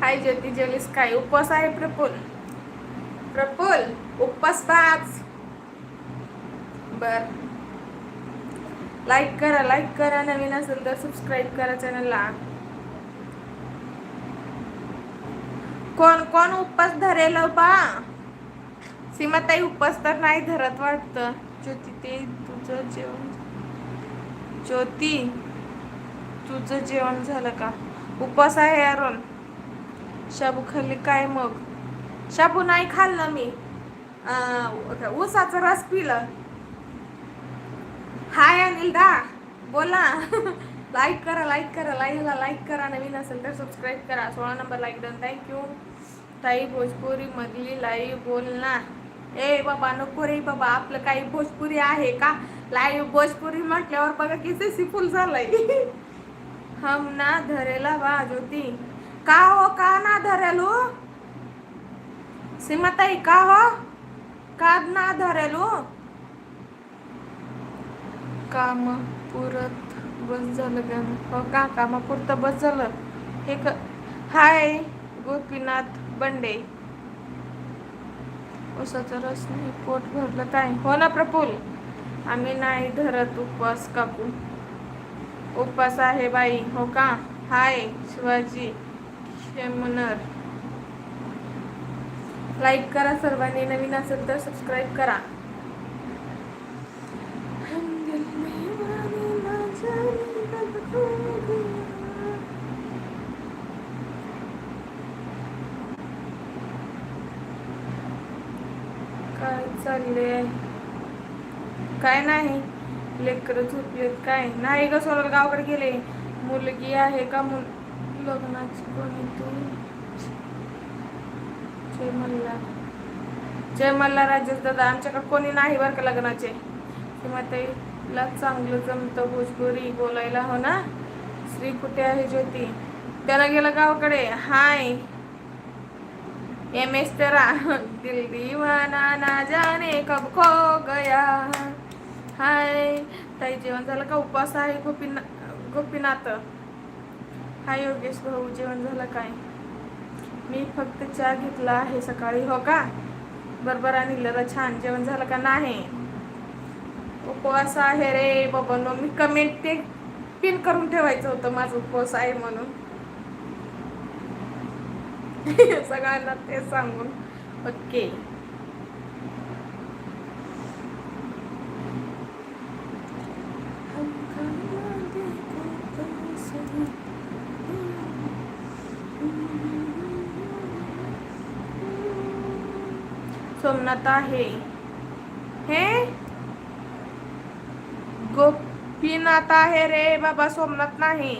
हाय ज्योती जेवलीस काय उपवास आहे प्रफुल प्रफुल उपवास पाच. बर. लाईक करा लाईक करा नवीन असेल तर सबस्क्राईब करा चॅनलला कोण कोण उपवास धरेल बा? सीमाताई उपवास तर नाही धरत वाटतं. ज्योती ते तुझं जेवण ज्योती तुझं जेवण झालं का? उपवास आहे अरुण. शाबू खाल्ली काय मग? शाबू नाही खाल्लं मी. ऊसाचा रस पिलं. हाय अनिल दा बोला. लाईक करा लाईक करा. लाईला लाईक करा. नवीन असेल तर सबस्क्राईब करा. सोळा नंबर लाईक डन थँक्यू ताई भोजपुरी मधली लाईव्ह बोल ना. ए बाबा नको रे बाबा. आपलं काही भोजपुरी आहे का? लाईव्ह भोजपुरी म्हटल्यावर बघा किती सिफुल झालंय. हम ना धरेला बा ज्योती का हो का ना धरेलू? सीमाताई का हो? का ना धरेलू? काम पुरत बस झालं का? हो का? कामापुरतं बस झालं. हे क हाय गोपीनाथ बंडे. उसाचा रस नाही पोट भरलं काय? हो ना प्रफुल आम्ही नाही धरत उपवास काकू उपवास आहे बाई हो का? हाय शिवाजी. शेमनर लाईक करा सर्वांनी नवीन असेल तर सबस्क्राईब करा. काय चाललंय? काय नाही. लेकर झोपलेत काय? नाही ग सोडल गावकडे गेले. मुलगी आहे का मुल लग्नाची कोणी जय मल्हार जय मल्हार राजेश दादा आमच्याकडे कोणी नाही बरं का लग्नाचे किंवा ताईला चांगलं जमतं भोजपुरी बोलायला हो ना श्री कुठे आहे ज्योती त्याला गेलं गावाकडे हाय एम एस तेरा दिल दीवाना ना जाने कब खो गया हाय ताई जेवण झालं का उपवास आहे गोपीना गोपीनाथ हाय योगेश भाऊ जेवण झालं काय? मी फक्त चहा घेतला आहे सकाळी हो का? बरोबर आणि छान जेवण झालं का नाही? उपवास आहे रे बाबा मी कमेंट ते पिन करून ठेवायचं होतं माझं उपवास आहे म्हणून. सगळ्यांना ते सांगून. ओके सोमनाथ आहे. हे? गोपीनाथ आहे रे बाबा सोमनाथ नाही.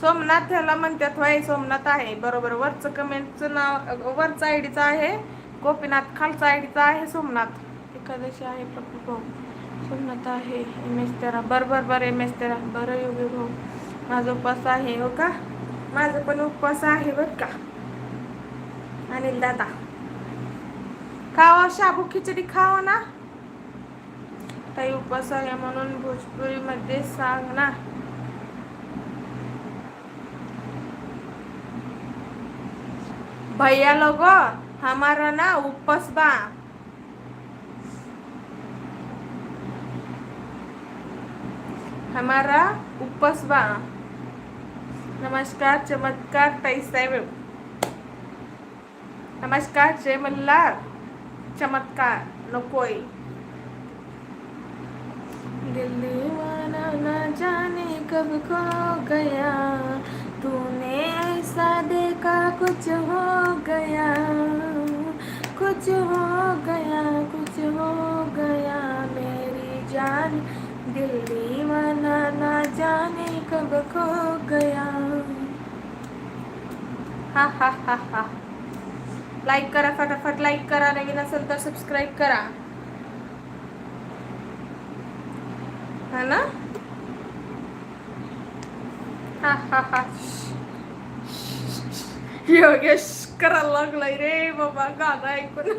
सोमनाथ ह्याला म्हणतात व्हाय सोमनाथ आहे. बरोबर वरचं कमेंटचं नाव वरचं आयडीचं आहे. गोपीनाथ खालचा आयडीचं आहे सोमनाथ. एकादशी आहे प्रभू भाऊ. सोमनाथ आहे एम एस तेरा. बरं बरं बरं एम एस तेरा. बरं योगी भाऊ. माझा उपवास आहे हो का? माझं पण उपवास आहे बरं का? अनिल दादा. खावा शाबू खिचडी खावा ना. ताई उपवास आहे म्हणून भोजपुरीमध्ये सांग ना. भैया लोग हमारा ना उपास बा. हमारा उपास बा. नमस्कार चमत्कार ताई साहेब. नमस्कार जय मल्हार. चमत्कार नकोय. दिल्ली वाला न जाने कब खो गया? तूने ऐसा देखा कुछ हो गया? कुछ हो गया कुछ हो गया? मेरी जान दिल्ली वाला न जाने कब खो गया? हा हा हा हा. लाईक करा फटाफट लाईक करा नवीन असेल तर सबस्क्राईब करा. हा ना? हा हा हा. योगेश करायला लागलाय रे बाबा गाणं ऐकून.